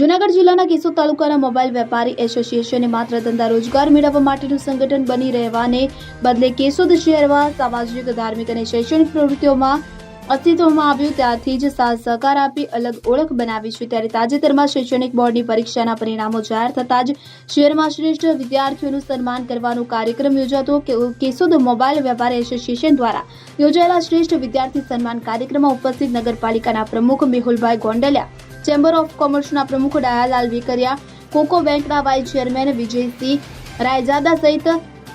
જૂનાગઢ જિલ્લાના કેશોદ તાલુકાના મોબાઈલ વેપારી એસોસિએશને માત્ર ધંધા રોજગાર મેળવવા માટેનું સંગઠન બની રહેવાને બદલે કેશોદ શહેરમાં સામાજિક, ધાર્મિક અને શૈક્ષણિક પ્રવૃત્તિઓમાં અસ્તિત્વમાં આવ્યું ત્યારથી જ સાથ સહકાર આપી અલગ ઓળખ બનાવી છે. ત્યારે તાજેતરમાં શૈક્ષણિક બોર્ડની પરીક્ષાના પરિણામો જાહેર થતાં જ શહેરમાં શ્રેષ્ઠ વિદ્યાર્થીઓનું સન્માન કરવાનો કાર્યક્રમ યોજાતો કેશોદ મોબાઈલ વેપાર એસોસિએશન દ્વારા યોજાયેલા શ્રેષ્ઠ વિદ્યાર્થી સન્માન કાર્યક્રમમાં ઉપસ્થિત નગરપાલિકાના પ્રમુખ મેહુલભાઈ ગોંડલિયા ચેમ્બર ઓફ કોમર્સના પ્રમુખ ડાયાલાલ વિકરિયા, કોકો બેંકના વાઇસ ચેરમેન વિજયસિંહ રાયજાદા સહિત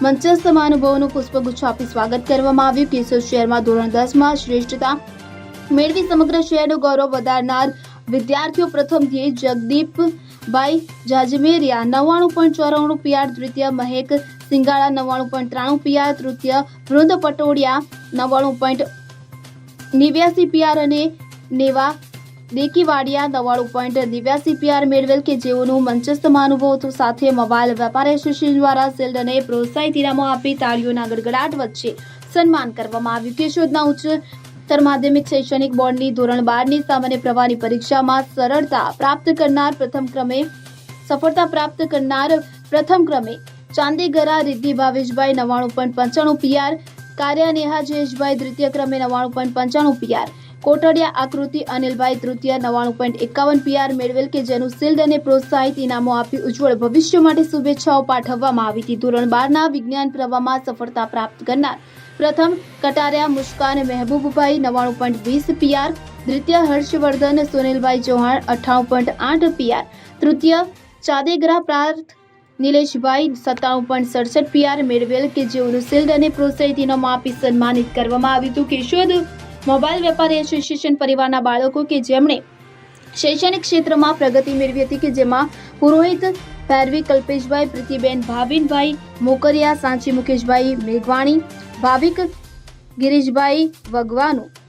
મંચસ્થ મહાનુભાવોનું પુષ્પગુચ્છ આપી સ્વાગત કરવામાં આવ્યું. કેશોદ શહેરમાં ધોરણ દસમાં શ્રેષ્ઠતા મેળવી સમગ્ર શહેરનું ગૌરવ વધારનાર વિદ્યાર્થીઓ પ્રથમ ધ્યેય જગદીપભાઈ જાજમેરિયા, નવ્વાણું પોઈન્ટ ચોરાણું પીઆર દ્વિતીય મહેક સિંગાળા, નવ્વાણું પોઈન્ટ ત્રાણું પીઆર તૃતીય વૃંદ પટોડિયા નવ્વાણું પોઈન્ટ નેવ્યાસી પીઆર અને નેવા દેકીવાડિયા નવાણું પોઈન્ટ નેવ્યાસી પીઆર મેળવેલ કે જેઓનું મંચસ્થ મહાનુભાવો સાથે મોબાઈલ વેપાર એસોસિએશન દ્વારા શિલ્ડને પ્રોત્સાહિત ઇનામો આપી તાળીઓના ગડગડાટ વચ્ચે સન્માન કરવામાં આવ્યું. કેશોદના ઉચ્ચતર માધ્યમિક શૈક્ષણિક બોર્ડની ધોરણ બારની સામાન્ય પ્રવાહની પરીક્ષામાં સરળતા પ્રાપ્ત કરનાર પ્રથમ ક્રમે સફળતા પ્રાપ્ત કરનાર પ્રથમ ક્રમે ચાંદીગરા, રિદ્ધિ, ભાવેશભાઈ નવ્વાણું પોઈન્ટ પંચાણું પીઆર કાર્યા નેહા જયેશભાઈ દ્વિતીય ક્રમે નવ્વાણું પોઈન્ટ પંચાણું પીઆર કોટડિયા આકૃતિ અનિલભાઈ તૃતીય નવાણું પોઈન્ટ એકાવન પીઆર મેળવેલ કે જેનું શિલ્ડ અને પ્રોત્સાહિત ઇનામો આપી ઉજ્જવળ ભવિષ્ય માટે શુભેચ્છાઓ પાઠવવામાં આવી હતી. ધોરણ બારના વિજ્ઞાન પ્રવાહમાં સફળતા પ્રાપ્ત કરનાર પ્રથમ કટારિયા મુસ્કાન મહેબૂબભાઈ નવાણું પોઈન્ટ વીસ પીઆર, દ્વિતીય હર્ષવર્ધન સુનિલભાઈ ચૌહાણ અઠ્ઠાણું પોઈન્ટ આઠ પીઆર, તૃતીય ચાદેગરા પ્રાર્થ નિલેશભાઈ સત્તાણું પોઈન્ટ સડસઠ પીઆર મેળવેલ કે જેઓનું શિલ્ડ અને પ્રોત્સાહિત ઇનામો આપી સન્માનિત કરવામાં આવ્યું હતું. કેશોદ મોબાઈલ વેપારી એસોસિએશન પરિવારના બાળકો કે જેમણે શૈક્ષણિક ક્ષેત્રમાં પ્રગતિ મેળવી હતી કે જેમાં પુરોહિત ભૈરવી, કલ્પેશભાઈ, પ્રીતિબેન, ભાવિનભાઈ, મોકરિયા, સાંચી મુકેશભાઈ મેઘવાણી, ભાવિક ગિરીશભાઈ વગવાનું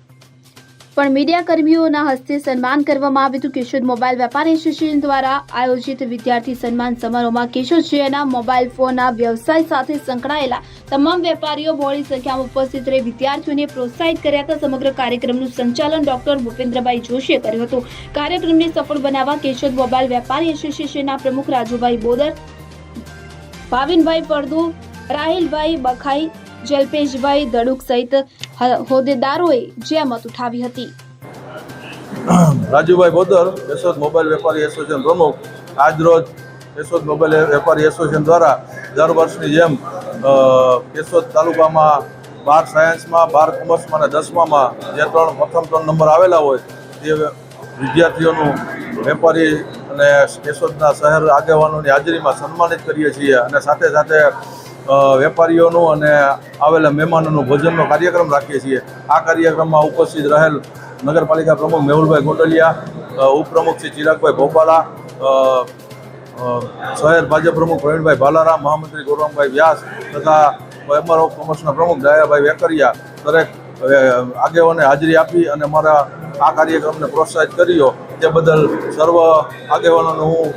પણ મીડિયા કર્મીઓના હસ્તે સન્માન કરવામાં આવ્યું હતું. કેશોદ મોબાઈલ વેપાર એસોસિએશન દ્વારા આયોજિત વિદ્યાર્થી સન્માન સમારોહમાં શહેરના મોબાઈલ ફોનના વ્યવસાય સાથે સંકળાયેલા તમામ વેપારીઓ બહોળી સંખ્યામાં ઉપસ્થિત રહી વિદ્યાર્થીઓને પ્રોત્સાહિત કર્યા હતા. સમગ્ર કાર્યક્રમનું સંચાલન ડોક્ટર ભૂપેન્દ્રભાઈ જોશીએ કર્યું હતું. કાર્યક્રમને સફળ બનાવવા કેશોદ મોબાઈલ વેપારી એસોસિએશનના પ્રમુખ રાજુભાઈ બોદર, ભાવિનભાઈ પડદુ રાહિલભાઈ બખાઈ, જલ્પેશભાઈ દડુક સહિત હોદ્દેદારોએ જહેમત ઉઠાવી હતી. રાજુભાઈ બોદર, યશોદ મોબાઈલ વેપારી એસોસિએશન પ્રમુખ, આજરોજ યશોદ મોબાઈલ વેપારી એસોસિએશન દ્વારા દર વર્ષની જેમ યશોદ તાલુકામાં બાર સાયન્સમાં, બાર કોમર્સમાં અને દસમામાં જે ત્રણ, પ્રથમ ત્રણ નંબર આવેલા હોય, તે વિદ્યાર્થીઓનું વેપારી અને કેશોદના શહેર આગેવાનોની હાજરીમાં સન્માનિત કરીએ છીએ અને સાથે સાથે વેપારીઓનું અને આવેલા મહેમાનોનું ભોજનનો કાર્યક્રમ રાખીએ છીએ. આ કાર્યક્રમમાં ઉપસ્થિત રહેલ નગરપાલિકા પ્રમુખ મેહુલભાઈ ગોટલિયા ઉપપ્રમુખ શ્રી ચિરાગભાઈ ભોપાલા શહેર ભાજપ પ્રમુખ પ્રવીણભાઈ ભાલારામ મહામંત્રી ગૌરવભાઈ વ્યાસ તથા ચેમ્બર ઓફ કોમર્સના પ્રમુખ દયાભાઈ વેકરિયા દરેક આગેવાને હાજરી આપી અને મારા આ કાર્યક્રમને પ્રોત્સાહિત કર્યો. તે બદલ સર્વ આગેવાનોનો હું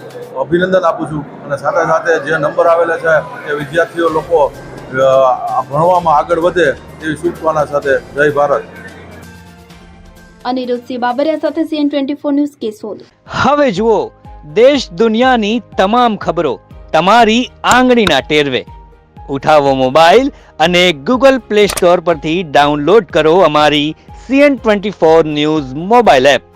અભિનંદન આપું છું. અને સાથે સાથે જે નંબર આવેલા છે એ વિદ્યાર્થીઓ લોકો ભણવામાં આગળ વધે એવી શુભકામના સાથે જય ભારત. અનિરુદ્ધસિંહ બાબરિયા સાથે CN twenty four news Keshod હવે જુઓ દેશ દુનિયાની તમામ ખબરો તમારી આંગળીના ટેરવે. ઉઠાવો મોબાઈલ અને ગૂગલ પ્લે સ્ટોર પરથી ડાઉનલોડ કરો અમારી CN twenty four news mobile app.